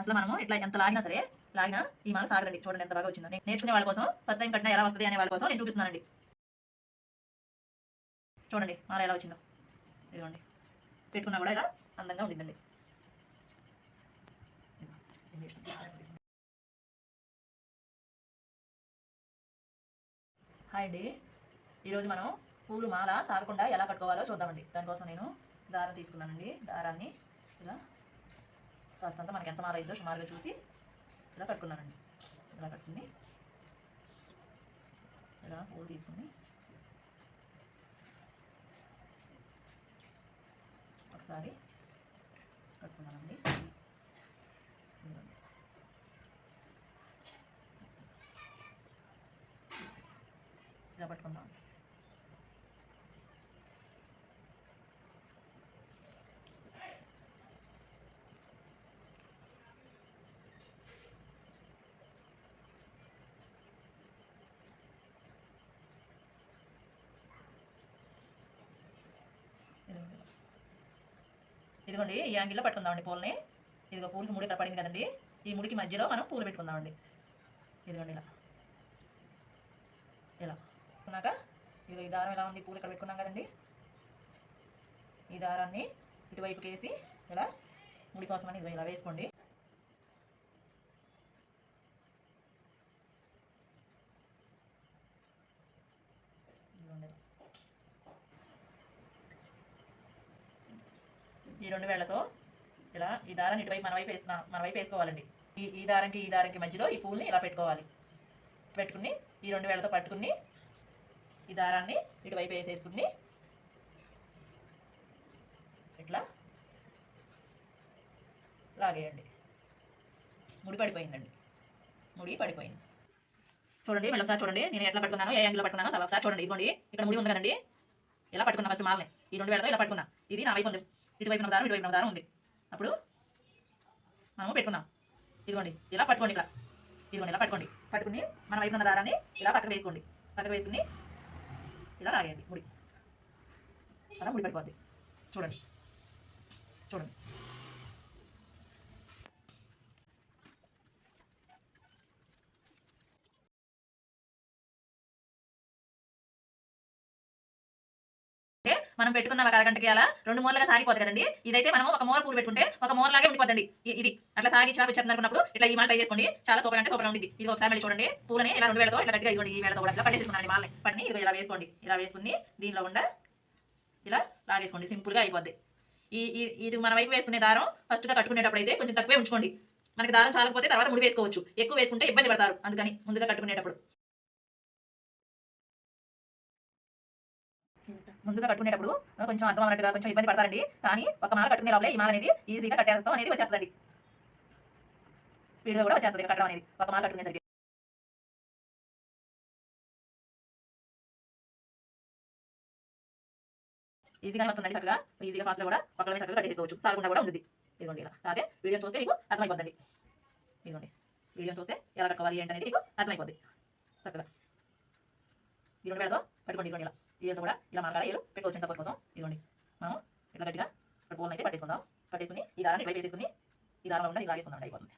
అసలు మనము ఇట్లా ఎంత లాగినా సరే లాగినా ఈ మాల సాగదండి. చూడండి ఎంత బాగా వచ్చిందో. నేర్చుకునే వాళ్ళ కోసం ఫస్ట్ టైం కట్టినా ఎలా వస్తుంది అనే వాళ్ళ కోసం నేను చూపిస్తున్నానండి. చూడండి మాల ఎలా వచ్చిందో. ఇదిగోండి. పెట్టుకున్నా కూడా ఇలా అందంగా ఉండిందండి హాయ్ అండి. ఈరోజు మనం పూలు మాల సాగకుండా ఎలా కట్టుకోవాలో చూద్దామండి. దానికోసం నేను దారం తీసుకున్నానండి. దారాన్ని ఇలా కాస్తంత మనకి ఎంత మాల అయిందో సుమారుగా చూసి ఇలా కట్టుకున్నానండి. ఇలా కట్టుకుని ఇలా పూలు తీసుకుని ఒకసారి కట్టుకున్నానండి. ఇలా పట్టుకుందాం. ఇదిగోండి ఈ యాంగిల్లో పట్టుకుందామండి పూలని. ఇదిగో పూలకి ముడి ఇక్కడ పడింది కదండి. ఈ ముడికి మధ్యలో మనం పూలు పెట్టుకుందామండి. ఇదిగోండి ఇలా. ఇలా. ఉన్నాక? ఇదిగో ఈ దారం ఎలా ఉంది? పూలు ఇక్కడ పెట్టుకున్నాం కదండి. ఈ దారాన్ని ఇటువైపుకి వేసి ఇలా ముడి కోసమని ఇదిగో ఇలా వేసుకోండి ఇదిగోండి. ఈ రెండు వేళ్ళతో ఇలా ఈ దారాన్ని ఇటువైపు మన వైపు వేస్తున్నా మన వైపు వేసుకోవాలండి. ఈ ఈ దారంకి ఈ దారంకి మధ్యలో ఈ పూల్ని ఇలా పెట్టుకోవాలి. పెట్టుకుని ఈ రెండు వేళ్ళతో పట్టుకుని ఈ దారాన్ని ఇటువైపు వేసేసుకుని ఇట్లా లాగేయండి. ముడి పడిపోయిందండి. ముడి పడిపోయింది. చూడండి మళ్ళీ ఒకసారి చూడండి. నేను ఎట్లా పట్టుకున్నాను ఏ యాంగిల్లో పట్టుకున్నాను అసలు ఒకసారి చూడండి. ఇదిగోండి ఇక్కడ ముడి ఉంది కదండి. ఎలా పట్టుకున్నా ఫస్ట్ మాలని. ఈ రెండు వేళతో ఇలా పట్టుకున్నా. ఇది నా వైపు ఉంది. ఇటువైపు ఉన్న దారం ఇటువైపున దారం ఉంది. అప్పుడు మనము పెట్టుకుందాం. ఇదిగోండి ఇలా పట్టుకోండి ఇక్కడ. ఇదిగోండి ఇలా పట్టుకోండి. పట్టుకుని మన వైపు ఉన్న దారాన్ని ఇలా పక్కన వేసుకోండి. పక్కన వేసుకుని ఇలా రాయండి ముడి. అలా ముడి పడిపోద్ది. చూడండి. చూడండి. మనం పెట్టుకున్న ఒక అరగంటకి అలా రెండు మూలగా సాగిపోతుంది కదండి. ఇదైతే మనం ఒక మూల పూలు పెట్టుకుంటే ఒక మూలలాగే ఉండిపోతుంది ఇది. అట్లా సాగి చాలా వచ్చేది ఇట్లా ఈ మాట ట్రై చేసుకోండి. చాలా సూపర్ అంటే సూపర్ ఉంది ఇది ఒకసారి మళ్ళీ చూడండి. పూలని ఇలా రెండు వేలతో ఇట్లా గట్టిగా ఇవ్వండి ఈ వేలతో కూడా ఇట్లా పట్టేసుకున్నాను మాలని. పట్టిని ఇది ఇలా వేసుకోండి. ఇలా వేసుకుని దీనిలో ఉండ ఇలా లాగేసుకోండి. సింపుల్గా అయిపోద్ది. ఈ- ఇది మన వైపు వేసుకునే దారం ఫస్ట్గా కట్టుకునేటప్పుడు అయితే కొంచెం తక్కువే ఉంచుకోండి. మనకి దారం చాలకపోతే తర్వాత ముడి వేసుకోవచ్చు. ఎక్కువ వేసుకుంటే ఇబ్బంది పడతారు. అందుకని ముందుగా కట్టుకునేటప్పుడు. ముందుగా కట్టుకునేటప్పుడు కొంచెం అర్థం అన్నట్టుగా కొంచెం ఇబ్బంది పడతారండి. కానీ ఒక మాల కట్టుకునే లోపలే ఈ మాల అనేది ఈజీగా కట్టేస్తాం అనేది వచ్చేస్తుంది స్పీడ్గా కూడా వచ్చేస్తుంది కట్టడం అనేది. ఒక మాల కట్టుకునేసరికి. ఈజీగా వస్తుందండి చక్కగా. ఈజీగా ఫాస్ట్గా కూడా పక్కన చక్కగా కట్టేసుకోవచ్చు సాగకుండా కూడా ఉంది ఇదిగోండి ఇలా. అదే వీడియో చూస్తే మీకు అర్థమైపోతుంది ఇదిగోండి. వీడియో చూస్తే ఎలా కట్టుకోవాలి ఏంటి అనేది మీకు అర్థమైపోద్ది. చక్కగా. ఈ రెండు వేలతో పట్టుకోండి ఇదిగోండి ఇలా. ఇదంతా కూడా ఇలా మార్గాల ఏలు పెట్టుకోవచ్చు సపోర్ట్ కోసం. ఇదిగోండి. మనం ఇట్లా గట్టిగా ఇక్కడ పూలను అయితే పట్టేసుకుందాం. పట్టేసుకుని ఈ దారాన్ని ఇటువైపు వేసేసుకుని ఈ దారంలో ఉండే ఇది లాగేసుకుందాం అయిపోతుంది.